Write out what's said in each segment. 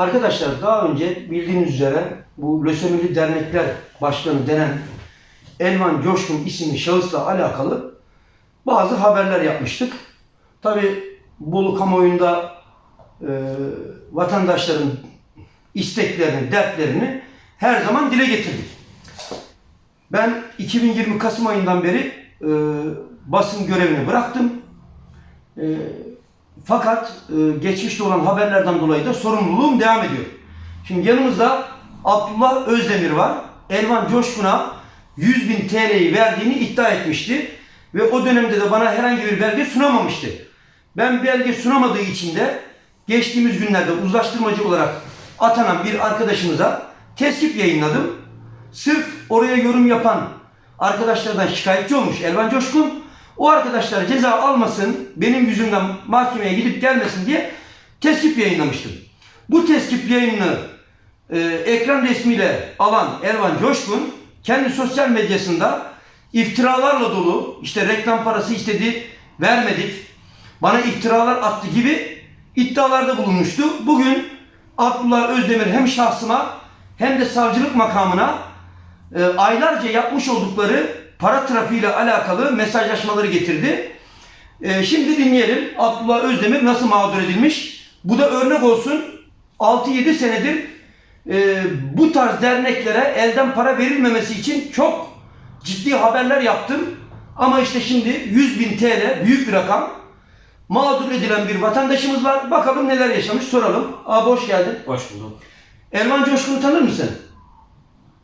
Arkadaşlar daha önce bildiğiniz üzere bu lösemili dernekler başkanı denen Elvan Coşkun isimli şahısla alakalı bazı haberler yapmıştık. Tabi Bolu kamuoyunda e, vatandaşların isteklerini, dertlerini her zaman dile getirdik. Ben 2020 Kasım ayından beri e, basın görevini bıraktım. E, fakat e, geçmişte olan haberlerden dolayı da sorumluluğum devam ediyor. Şimdi yanımızda Abdullah Özdemir var. Elvan Coşkun'a 100 bin TL'yi verdiğini iddia etmişti. Ve o dönemde de bana herhangi bir belge sunamamıştı. Ben belge sunamadığı için de geçtiğimiz günlerde uzlaştırmacı olarak atanan bir arkadaşımıza teskip yayınladım. Sırf oraya yorum yapan arkadaşlardan şikayetçi olmuş Elvan Coşkun. O arkadaşlar ceza almasın, benim yüzümden mahkemeye gidip gelmesin diye teskip yayınlamıştım. Bu teskip yayınını e, ekran resmiyle alan Elvan Coşkun kendi sosyal medyasında iftiralarla dolu, işte reklam parası istedi, vermedik, bana iftiralar attı gibi iddialarda bulunmuştu. Bugün Abdullah Özdemir hem şahsıma hem de savcılık makamına e, aylarca yapmış oldukları para trafiğiyle alakalı mesajlaşmaları getirdi. E, şimdi dinleyelim Abdullah Özdemir nasıl mağdur edilmiş. Bu da örnek olsun 6-7 senedir e, bu tarz derneklere elden para verilmemesi için çok ciddi haberler yaptım. Ama işte şimdi 100 bin TL büyük bir rakam. Mağdur edilen bir vatandaşımız var. Bakalım neler yaşamış soralım. Abi hoş geldin. Hoş bulduk. Elvan Coşkun'u tanır mısın?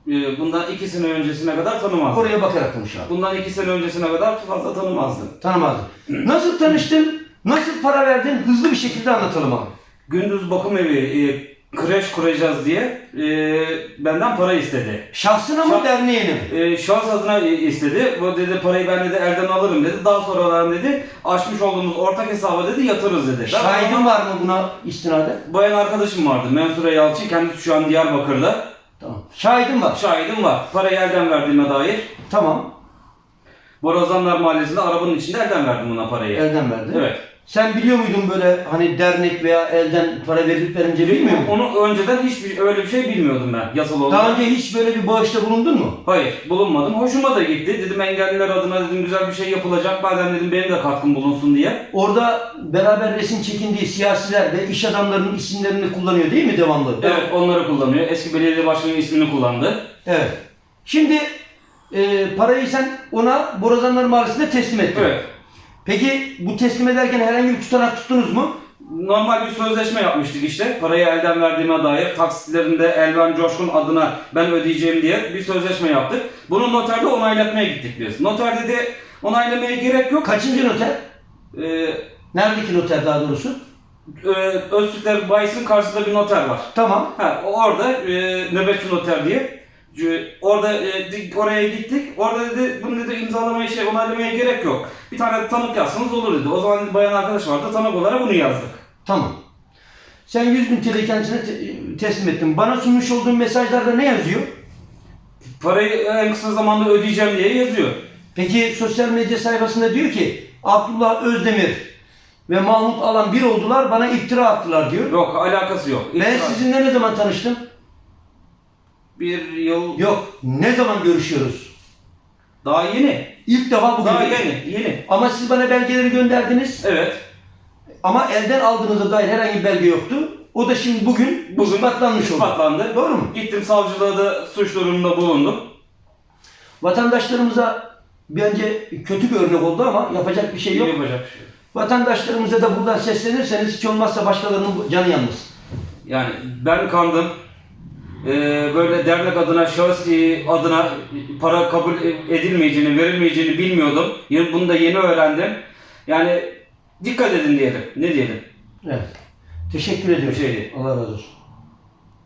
Ee, Bundan iki sene öncesine kadar tanımazdım. Oraya bakarak abi. Bundan iki sene öncesine kadar fazla tanımazdım. Tanımazdım. Nasıl tanıştın? Nasıl para verdin? Hızlı bir şekilde anlatalım abi. Gündüz bakım evi e, kreş kuracağız diye e, benden para istedi. Şahsına mı Şah- derneğine mi? E, şahıs adına e, istedi. Bu dedi parayı ben dedi elden alırım dedi. Daha sonra dedi açmış olduğumuz ortak hesaba dedi yatırırız dedi. Ben- Şahidin var mı buna istinaden? Bayan arkadaşım vardı. Mensure Yalçın. Kendisi şu an Diyarbakır'da. Tamam. Şahidin var. Şahidim var. Parayı elden verdiğime dair. Tamam. Borazanlar Mahallesi'nde arabanın içinde elden verdim buna parayı. Elden verdi. Evet. Sen biliyor muydun böyle hani dernek veya elden para verilip verince bilmiyor muydun? Onu önceden hiçbir öyle bir şey bilmiyordum ben yasal olarak. Daha önce hiç böyle bir bağışta bulundun mu? Hayır bulunmadım. Hoşuma da gitti. Dedim engelliler adına dedim güzel bir şey yapılacak. Madem dedim benim de katkım bulunsun diye. Orada beraber resim çekindiği siyasiler ve iş adamlarının isimlerini kullanıyor değil mi devamlı? Evet onları kullanıyor. Eski belediye başkanı ismini kullandı. Evet. Şimdi e, parayı sen ona Borazanlar Mahallesi'nde teslim ettin. Evet. Peki bu teslim ederken herhangi bir tutanak tuttunuz mu? Normal bir sözleşme yapmıştık işte. Parayı elden verdiğime dair taksitlerinde Elvan Coşkun adına ben ödeyeceğim diye bir sözleşme yaptık. Bunu noterde onaylatmaya gittik biz. Noter dedi onaylamaya gerek yok. Kaçıncı noter? Ee, Neredeki noter daha doğrusu? e, Öztürkler Bayis'in karşısında bir noter var. Tamam. Ha, orada e, nöbetçi noter diye. E, Orada e, oraya gittik. Orada dedi bunu dedi imzalamaya şey onaylamaya gerek yok. Bir tane tanık yazsanız olur dedi. O zaman dedi, bayan arkadaş vardı. Tanık olarak bunu yazdık. Tamam. Sen 100 bin TL kendisine te- teslim ettin. Bana sunmuş olduğun mesajlarda ne yazıyor? Parayı en kısa zamanda ödeyeceğim diye yazıyor. Peki sosyal medya sayfasında diyor ki Abdullah Özdemir ve Mahmut Alan bir oldular bana iftira attılar diyor. Yok alakası yok. Ben İftira- sizinle ne zaman tanıştım? Bir yıl Yok. Ne zaman görüşüyoruz? daha yeni. İlk defa bugün. Daha yeni. Yeni. Ama siz bana belgeleri gönderdiniz. Evet. Ama elden aldığınıza dair herhangi bir belge yoktu. O da şimdi bugün, Bugün ispatlanmış oldu. ispatlandı. Doğru mu? Gittim savcılığa da suç durumunda bulundum. Vatandaşlarımıza bence kötü bir örnek oldu ama yapacak bir şey yok. Yapacak bir şey yok. Vatandaşlarımıza da buradan seslenirseniz hiç olmazsa başkalarının canı yanmaz. Yani ben kandım. Ee, böyle dernek adına, şahıs e, adına para kabul edilmeyeceğini, verilmeyeceğini bilmiyordum. Bunu da yeni öğrendim. Yani dikkat edin diyelim. Ne diyelim? Evet. Teşekkür ediyorum. Şey. Allah razı olsun.